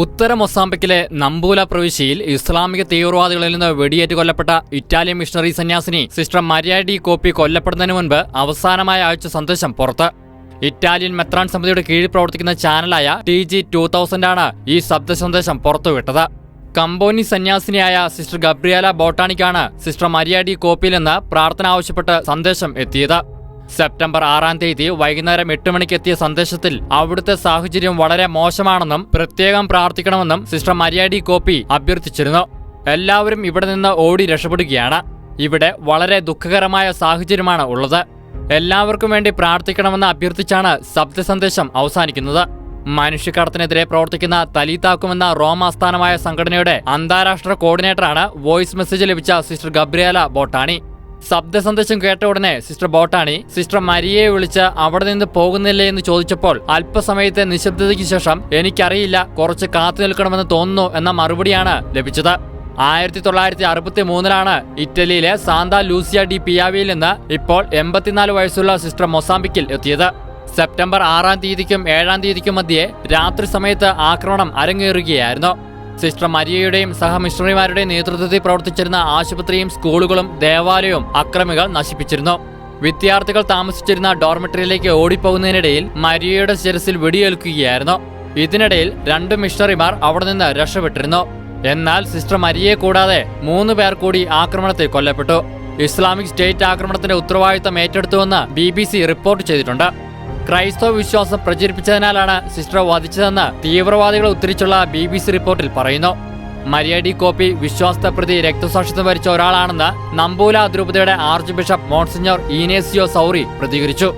ഉത്തര മൊസാംബിക്കിലെ നമ്പൂല പ്രവിശ്യയിൽ ഇസ്ലാമിക തീവ്രവാദികളിൽ നിന്ന് വെടിയേറ്റ് കൊല്ലപ്പെട്ട ഇറ്റാലിയൻ മിഷണറി സന്യാസിനി സിസ്റ്റർ മരിയ ഡി കോപ്പി കൊല്ലപ്പെടുന്നതിന് മുൻപ് അവസാനമായ അയച്ച സന്ദേശം പുറത്ത്. ഇറ്റാലിയൻ മെത്രാൻ സമിതിയുടെ കീഴിൽ പ്രവർത്തിക്കുന്ന ചാനലായ ടി ജി ടു തൗസൻഡാണ് ഈ ശബ്ദ സന്ദേശം പുറത്തുവിട്ടത്. കമ്പോനി സന്യാസിനിയായ സിസ്റ്റർ ഗബ്രിയാല ബോട്ടാണിക്കാണ് സിസ്റ്റർ മരിയ ഡി കോപ്പിയിൽ നിന്ന് പ്രാർത്ഥന ആവശ്യപ്പെട്ട് സന്ദേശം എത്തിയത്. സെപ്റ്റംബർ ആറാം തീയതി വൈകുന്നേരം എട്ട് മണിക്ക് എത്തിയ സന്ദേശത്തിൽ അവിടുത്തെ സാഹചര്യം വളരെ മോശമാണെന്നും പ്രത്യേകം പ്രാർത്ഥിക്കണമെന്നും സിസ്റ്റർ മര്യാഡി കോപ്പി അഭ്യർത്ഥിച്ചിരുന്നു. എല്ലാവരും ഇവിടെ നിന്ന് ഓടി രക്ഷപ്പെടുകയാണ്. ഇവിടെ വളരെ ദുഃഖകരമായ സാഹചര്യമാണ് ഉള്ളത്. എല്ലാവർക്കും വേണ്ടി പ്രാർത്ഥിക്കണമെന്ന് അഭ്യർത്ഥിച്ചാണ് ശബ്ദ സന്ദേശം അവസാനിക്കുന്നത്. മനുഷ്യക്കടത്തിനെതിരെ പ്രവർത്തിക്കുന്ന തലീതാക്കുമെന്ന റോം ആസ്ഥാനമായ സംഘടനയുടെ അന്താരാഷ്ട്ര കോർഡിനേറ്ററാണ് വോയിസ് മെസ്സേജ് ലഭിച്ച സിസ്റ്റർ ഗബ്രിയാല ബോട്ടാണി. ശബ്ദ സന്ദേശം കേട്ട ഉടനെ സിസ്റ്റർ ബോട്ടാണി സിസ്റ്റർ മരിയെ വിളിച്ച് അവിടെ നിന്ന് പോകുന്നില്ലേ എന്ന് ചോദിച്ചപ്പോൾ അല്പസമയത്തെ നിശബ്ദതയ്ക്ക് ശേഷം എനിക്കറിയില്ല കുറച്ച് കാത്തു നിൽക്കണമെന്ന് തോന്നുന്നു എന്ന മറുപടിയാണ് ലഭിച്ചത്. ആയിരത്തി തൊള്ളായിരത്തി അറുപത്തി മൂന്നിലാണ് ഇറ്റലിയിലെ സാന്താ ലൂസിയ ഡി പിയാവിയിൽ നിന്ന് ഇപ്പോൾ എൺപത്തിനാല് വയസ്സുള്ള സിസ്റ്റർ മൊസാമ്പിക്കിൽ എത്തിയത്. സെപ്റ്റംബർ ആറാം തീയതിക്കും ഏഴാം തീയതിക്കും മധ്യേ രാത്രി സമയത്ത് ആക്രമണം അരങ്ങേറുകയായിരുന്നു. സിസ്റ്റർ മരിയയുടെയും സഹമിഷണറിമാരുടെയും നേതൃത്വത്തിൽ പ്രവർത്തിച്ചിരുന്ന ആശുപത്രിയും സ്കൂളുകളും ദേവാലയവും അക്രമികൾ നശിപ്പിച്ചിരുന്നു. വിദ്യാർത്ഥികൾ താമസിച്ചിരുന്ന ഡോർമെറ്ററിയിലേക്ക് ഓടിപ്പോകുന്നതിനിടയിൽ മരിയയുടെ ശിരസിൽ വെടിയേൽക്കുകയായിരുന്നു. ഇതിനിടയിൽ രണ്ട് മിഷണറിമാർ അവിടെ നിന്ന് രക്ഷപ്പെട്ടിരുന്നു. എന്നാൽ സിസ്റ്റർ മരിയയെ കൂടാതെ മൂന്ന് പേർ കൂടി ആക്രമണത്തിൽ കൊല്ലപ്പെട്ടു. ഇസ്ലാമിക് സ്റ്റേറ്റ് ആക്രമണത്തിന്റെ ഉത്തരവാദിത്തം ഏറ്റെടുത്തുവെന്ന് ബി റിപ്പോർട്ട് ചെയ്തിട്ടുണ്ട്. ക്രൈസ്തവ വിശ്വാസം പ്രചരിപ്പിച്ചതിനാലാണ് സിസ്റ്റർ വധിച്ചതെന്ന് തീവ്രവാദികളെ ഉദ്ധരിച്ചുള്ള ബി ബി സി റിപ്പോർട്ടിൽ പറയുന്നു. മരിയ കോപ്പി വിശ്വാസത്തെ പ്രതി രക്തസാക്ഷിത്വം വരിച്ച ഒരാളാണെന്ന് നമ്പൂല അതിരൂപതയുടെ archbishop monsignor Inacio Saure പ്രതികരിച്ചു.